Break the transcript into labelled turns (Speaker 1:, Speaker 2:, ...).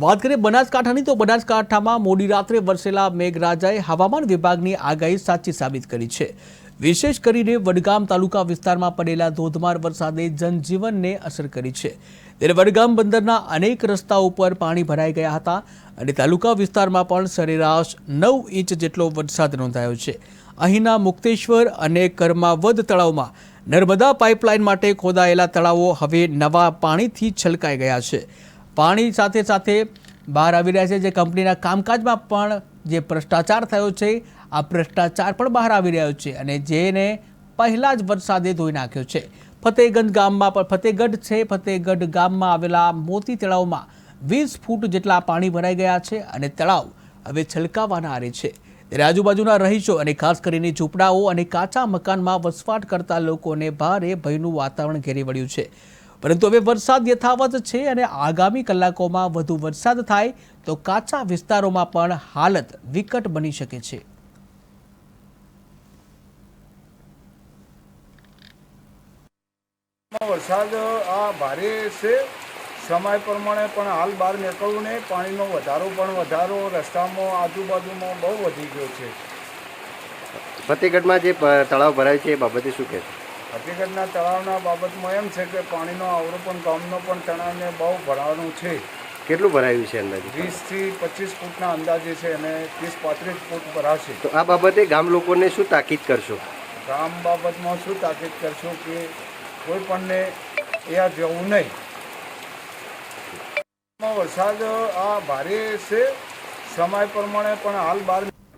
Speaker 1: વાત કરીએ બનાસકાંઠાની, તો બનાસકાંઠામાં મોડી રાત્રે વરસેલા મેઘરાજાએ હવામાન વિભાગની આગાહી સાચી સાબિત કરી છે. વિશેષ કરીને વડગામ તાલુકા વિસ્તારમાં પડેલા ધોધમાર વરસાદે જનજીવનને અસર કરી છે. ત્યારે વડગામ બંદરના અનેક રસ્તાઓ ઉપર પાણી ભરાઈ ગયા હતા અને તાલુકા વિસ્તારમાં પણ સરેરાશ નવ ઇંચ જેટલો વરસાદ નોંધાયો છે. અહીંના મુક્તેશ્વર અને કર્માવદ તળાવમાં નર્મદા પાઇપલાઇન માટે ખોદાયેલા તળાવો હવે નવા પાણીથી છલકાઈ ગયા છે. પાણી સાથે સાથે બહાર આવી રહ્યા છે. જે કંપનીના કામકાજમાં પણ જે ભ્રષ્ટાચાર થયો છે, આ ભ્રષ્ટાચાર પણ બહાર આવી રહ્યો છે અને જેને પહેલાં જ વરસાદે ધોઈ નાખ્યો છે. ફતેહગંજ ગામમાં પણ, ફતેહગઢ છે, ફતેહગઢ ગામમાં આવેલા મોતી તળાવમાં વીસ ફૂટ જેટલા પાણી ભરાઈ ગયા છે અને તળાવ હવે છલકાવાના આરે છે. ત્યારે આજુબાજુના રહીશો અને ખાસ કરીને ઝૂંપડાઓ અને કાચા મકાનમાં વસવાટ કરતા લોકોને ભારે ભયનું વાતાવરણ ઘેરી વળ્યું છે. પરંતુ હવે વરસાદ યથાવત છે અને આગામી કલાકોમાં વધુ વરસાદ થાય તો કાચા વિસ્તારોમાં પણ હાલત વિકટ બની શકે છે.
Speaker 2: વરસાદ આ ભારે છે. સમય પ્રમાણે પણ હાલ બહાર નીકળવું નહીં. પાણીનો વધારો પણ વધારો. રસ્તામાં આજુબાજુમાં બહુ વધી ગયો છે.
Speaker 3: ફતિગઢમાં જે તળાવ ભરાય છે એ બાબતે શું કહેશો?
Speaker 2: હકીકતના તળાવના બાબતમાં એમ છે કે પાણીનો આવરો પણ ગામનો પણ તળાવને બહુ ભરાવાનું છે.
Speaker 3: કેટલું ભરાયું છે અંદાજે?
Speaker 2: વીસથી પચીસ ફૂટના અંદાજે છે અને ત્રીસ પાંત્રીસ ફૂટ ભરાશે.
Speaker 3: તો આ બાબતે ગામ લોકોને શું તાકીદ કરશો?
Speaker 2: ગામ બાબતમાં શું તાકીદ કરશો કે કોઈ પણને એ જવું નહીં. વરસાદ આ ભારે છે. સમય પ્રમાણે પણ હાલ બહાર